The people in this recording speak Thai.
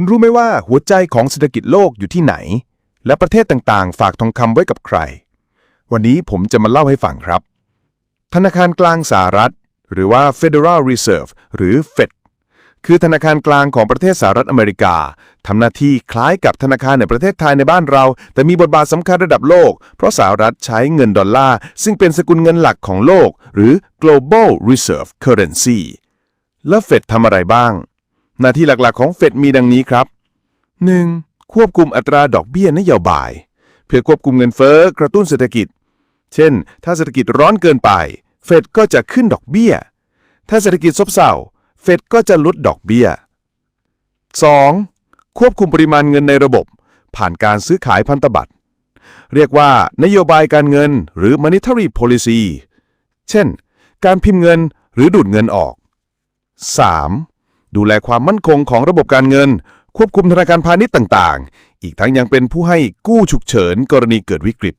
คุณรู้ไหมว่าหัวใจของเศรษฐกิจโลกอยู่ที่ไหน และประเทศต่างๆ ฝากทองคำไว้กับใคร วันนี้ผมจะมาเล่าให้ฟังครับ ธนาคารกลางสหรัฐ หรือว่า Federal Reserve หรือ Fed คือธนาคารกลางของประเทศสหรัฐอเมริกา ทำหน้าที่คล้ายกับธนาคารในประเทศไทยในบ้านเรา แต่มีบทบาทสำคัญระดับโลก เพราะสหรัฐใช้เงินดอลลาร์ ซึ่งเป็นสกุลเงินหลักของโลก หรือ global reserve currency แล้วเฟดทำอะไรบ้าง หน้าที่หลักๆของเฟดมีดังนี้ครับ 1. ควบคุมอัตราดอกเบี้ยนโยบาย เพื่อควบคุมเงินเฟ้อกระตุ้นเศรษฐกิจ เช่น ถ้าเศรษฐกิจร้อนเกินไป เฟดก็จะขึ้นดอกเบี้ย ถ้าเศรษฐกิจซบเซาเฟดก็จะลดดอกเบี้ย 2. ควบคุมปริมาณเงินในระบบ ผ่านการซื้อขายพันธบัตร เรียกว่านโยบายการเงินหรือ monetary policy เช่น การพิมพ์เงินหรือดูดเงินออก 3. ดูแลความมั่นคงของระบบการเงิน ควบคุมธนาคารพาณิชย์ต่าง ๆ อีกทั้งยังเป็นผู้ให้กู้ฉุกเฉินกรณีเกิดวิกฤต